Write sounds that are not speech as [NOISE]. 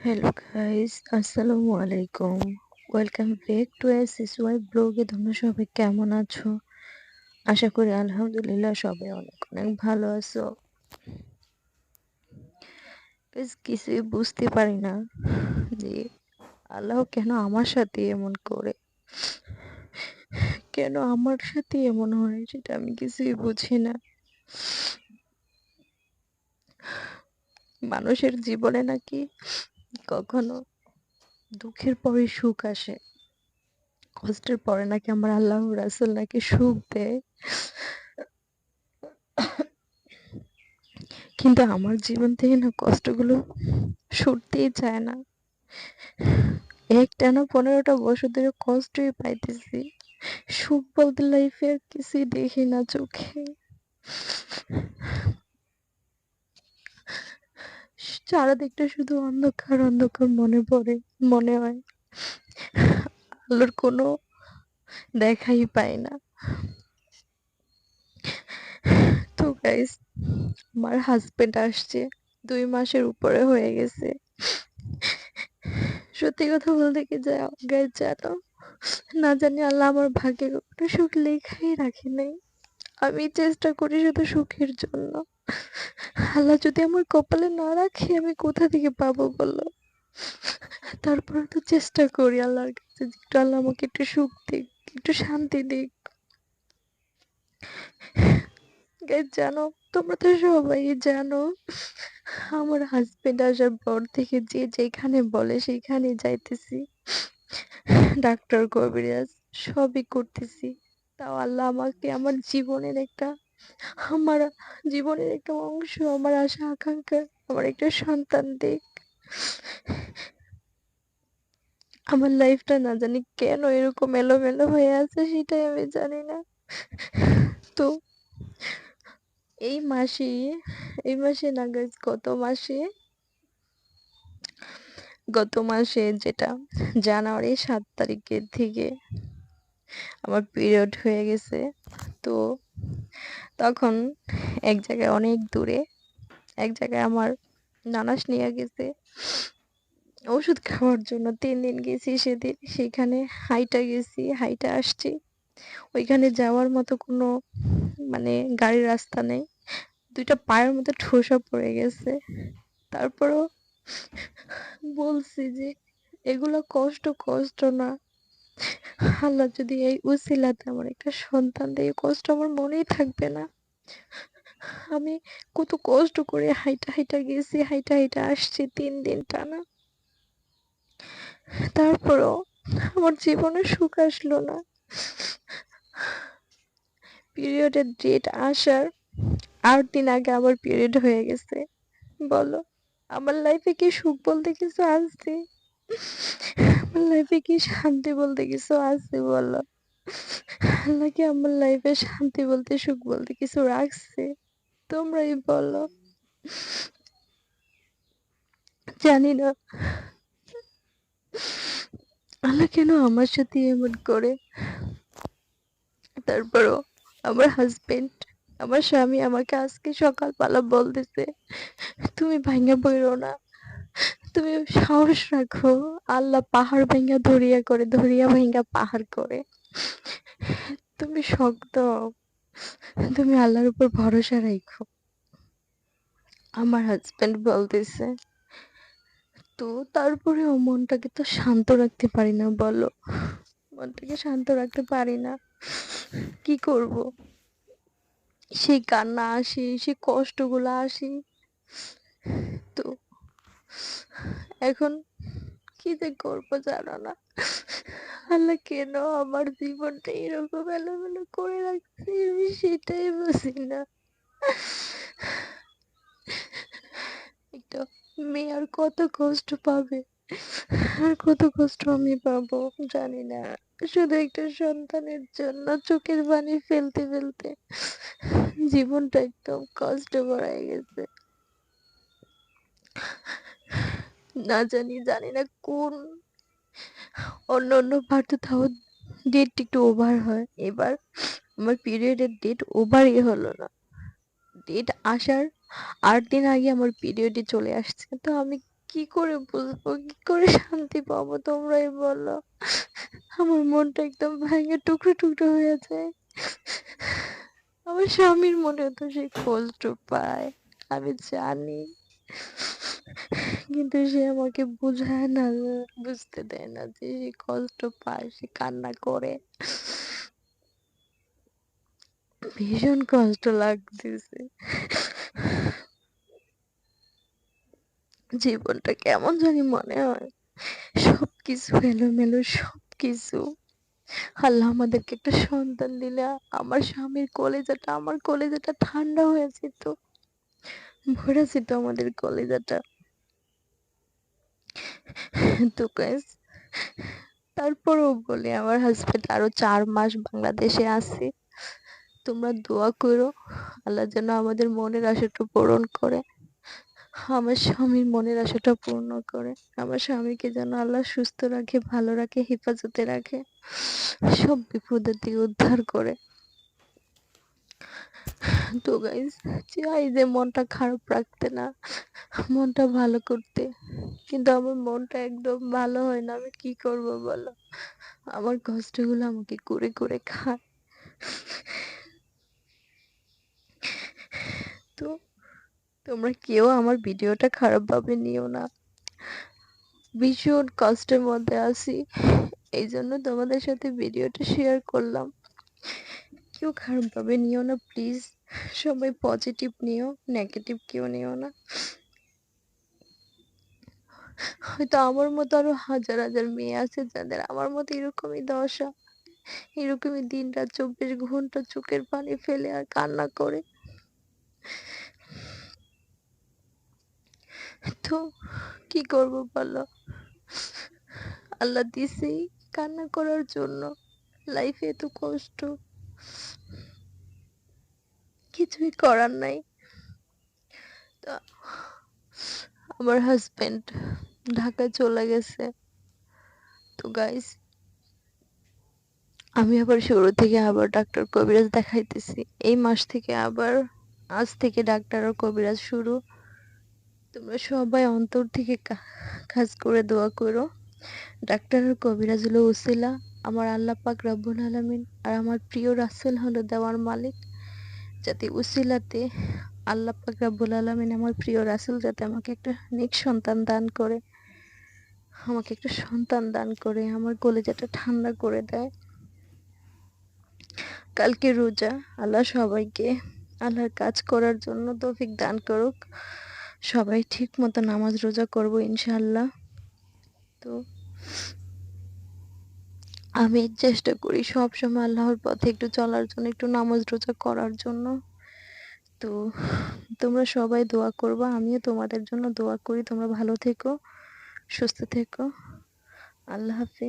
Hello guys আসসালামু আলাইকুম welcome back to S S Y ব্লগে তোমরা সবাই কেমন আছো? আশা করি আলহামদুলিল্লাহ সবাই অনেক অনেক ভালো আছো। কিছুই বুঝতে পারি না যে আল্লাহ কেন আমার সাথে এমন করে? কেন আমার সাথে এমন হয় সেটা আমি কিছুই বুঝি না। মানুষের জীবনে নাকি কখনো দুঃখের পরে সুখ আসে। কষ্টের পরে নাকি আমার আল্লাহ রাসুল নাকি সুখ দেয়। কিন্তু আমার জীবন থেকে না কষ্টগুলো সরতেই চায় না। একটানা পনেরোটা বছর ধরে কষ্টই পাইতেছি। সুখ বলতে লাইফে আর কিছুই দেখি না চোখে। চারাদিকটা শুধু অন্ধকার অন্ধকার মনে পড়ে, মনে হয়। আলোর কোনো দেখাই পাই না। তো গাইস আমার হাজবেন্ড আসছে, দুই মাসের উপরে হয়ে গেছে। সত্যি কথা বলতে কি যায় গাইস জানো? না জানি আল্লাহ আমার ভাগ্যে কখনো সুখ লেখাই রাখে নাই। আমি চেষ্টা করি শুধু সুখের জন্য। আল্লাহ যদি আমার কপালে না রাখে, আমি কোথা থেকে পাবো বলো? তারপরে তো চেষ্টা করি আল্লাহর কাছে একটু আল্লাহ আমাকে একটু সুখ দিক, একটু শান্তি দিক। জানো, তোমরা তো সবাই জানো, আমার হাজবেন্ড আসার পর থেকে যে যেখানে বলে সেখানে যাইতেছি। ডাক্তার কবিরাজ, সবই করতেছি। তাও আল্লাহ আমাকে আমার জীবনের একটা আমার জীবনের একটা অংশ, আমার আশা, আকাঙ্ক্ষা, আমার একটা সন্তান দিক আমার লাইফটা না জানি কেন এরকম এলোমেলো হয়ে আছে সেটাই আমি জানি না। তো এই মাসে এই মাসে না গত মাসে গত মাসে যেটা জানুয়ারি সাত তারিখের থেকে আমার পিরিয়ড হয়ে গেছে। তো তখন এক জায়গায় অনেক দূরে, এক জায়গায় আমার নানাস নিয়ে গেছে। ওষুধ খাওয়ার জন্য তিন দিন গেছি সেদিন, সেখানে হাইটা গেছি, হাইটা আসছি। ওইখানে যাওয়ার মতো কোনো মানে গাড়ির রাস্তা নেই। দুইটা পায়ের মধ্যে ঠোসা পড়ে গেছে। তারপরও বলছি যে, এগুলো কষ্ট কষ্ট না। আল্লাহ যদি এই উসিলাতে আমার একটা সন্তান দেয় কষ্ট আমার মনেই থাকবে না। আমি কত কষ্ট করে হাইটা হাইটা গেছি, হাইটা হাইটা আসছি তিন দিন টানা। তারপরও আমার জীবনে সুখ আসলো না। পিরিয়ডের ডেট আসার আট দিন আগে আবার পিরিয়ড হয়ে গেছে। বলো, আমার লাইফে কি সুখ বলতে কিছু আমার লাইফে কি শান্তি বলতে কিছু আছে বলো? আল্লাহ কি আমার লাইফে শান্তি বলতে, সুখ বলতে কিছু রাখছে? তোমরাই বলো। জানি না। আল্লাহ কেন আমার সাথে এমন করে? তারপরও আমার হাজবেন্ড আমার স্বামী আমাকে আজকে সকালবেলা বলতেছে, তুমি ভাঙ্গা বইরো না। তুমি সাহস রাখো। আল্লাহ পাহাড় ভাঙ্গা ধরিয়া করে, ধরিয়া ভাঙ্গা পাহাড় করে। তুমি শক্ত। তুমি আল্লাহর উপর ভরসা রাখো। আমার হাজবেন্ড বলতেছে, তো তারপরে ও মনটাকে তো শান্ত রাখতে পারি না, বলো। মনটাকে শান্ত রাখতে পারি না। কি করব? সেই কান্না আসে সেই কষ্টগুলো আসে। এখন কি যে করব জানো না? আল্লাহ কেন আমার জীবনটা এরকম এলোমেলো করে রাখছে আমি সেটাই বুঝি না। একটা মেয়ে আর কত কষ্ট পাবে? আর কত কষ্ট আমি পাবো জানি না। শুধু একটা সন্তানের জন্য চোখের পানি ফেলতে ফেলতে জীবনটা একদম কষ্ট ভরাই গেছে। না জানি জানি না কোন অন্য অন্য বার তাও ডেট একটু ওভার হয়। এবার আমার পিরিয়ডের ডেট ওভারই হলো না। ডেট আসার আট দিন আগে আমার পিরিয়ডে চলে আসছে। তো আমি কি করে বুঝব? কি করে শান্তি পাবো তোমরাই বলো? আমার মনটা একদম ভেঙে টুকরো টুকরো হয়ে যায়। আমার স্বামীর মনে তো সে কষ্ট পায় আমি জানি। কিন্তু সে আমাকে বোঝায় না, বুঝতে দেয় না যে সে কষ্ট পায়, সে কান্না করে। ভীষণ কষ্ট লাগতেছে। জীবনটা কেমন জানি মনে হয় সবকিছু এলোমেলো, সবকিছু। আল্লাহ আমাদেরকে একটা সন্তান দিলে, আমার স্বামীর কলেজাটা, আমার কলেজাটা ঠান্ডা হয়ে যেত। ভরা যেত আমাদের কলেজাটা। তো গাইস বলে আমার হাজবেন্ড আরও চার মাস বাংলাদেশে আছে। তোমরা দোয়া করো, আল্লাহ যেন আমাদের মনের আশাটা পূরণ করে, আমার স্বামীর মনের আশাটা পূর্ণ করে, আমার স্বামীকে যেন আল্লাহ সুস্থ রাখে, ভালো রাখে, হেফাজতে রাখে, সব বিপদের থেকে উদ্ধার করে। [LAUGHS] তো গাইজ চাই যে মনটা খারাপ রাখতে না, মনটা ভালো করতে। কিন্তু আমার মনটা একদম ভালো হয় না, আমি কি করব বলো? আমার কষ্টগুলো আমাকে করে করে খায়। তো তোমরা কেউ আমার ভিডিওটা খারাপভাবে নিও না। ভীষণ কষ্টের মধ্যে আছি। এই জন্য তোমাদের সাথে ভিডিওটা শেয়ার করলাম। কেউ খারাপভাবে নিও না প্লিজ সবাই পজিটিভ নিও নেগেটিভ কেউ নিও না। হয়তো আমার মতো আরও হাজার হাজার মেয়ে আছে যাদের আমার মতো এরকমই দশা, এরকমই দিন রাত চব্বিশ ঘণ্টা চোখের পানি ফেলে আর কান্না করে। তো কি করব বলো? আল্লাহ দিছেই কান্না করার জন্য। লাইফে এত কষ্ট। কিছুই করার নাই। আমার হাজবেন্ড ঢাকায় চলে গেছে। তো গাইস আমি আবার শুরু থেকে আবার ডাক্তার কবিরাজ দেখাইতেছি। এই মাস থেকে আবার, আজ থেকে ডাক্তার আর কবিরাজ শুরু। তোমরা সবাই অন্তর থেকে কাজ করে দোয়া করো। ডাক্তার আর কবিরাজ হলো উসিলা। আমার আল্লাহ পাক রব্বুল আলমিন আর আমার প্রিয় রাসেল হলো দেওয়ার মালিক। যাতে উসিলাতে আল্লাহ পাক রব্বুল আলমিন আমার প্রিয় রাসেল যাতে আমাকে একটা নেক সন্তান দান করে, আমাকে একটা সন্তান দান করে, আমার গলে কলেজাটা ঠান্ডা করে দেয়। কালকে রোজা, আল্লাহ সবাইকে আল্লাহর কাজ করার জন্য তৌফিক দান করুক। সবাই ঠিক মতো নামাজ রোজা করব ইনশাল্লাহ তো আমি চেষ্টা করি সব সময় আল্লাহর পথে একটু চলার জন্য, একটু নামাজ রোজা করার জন্য। তো তোমরা সবাই দোয়া করবা, আমিও তোমাদের জন্য দোয়া করি। তোমরা ভালো থেকো, সুস্থ থেকো। আল্লাহ হাফিজ।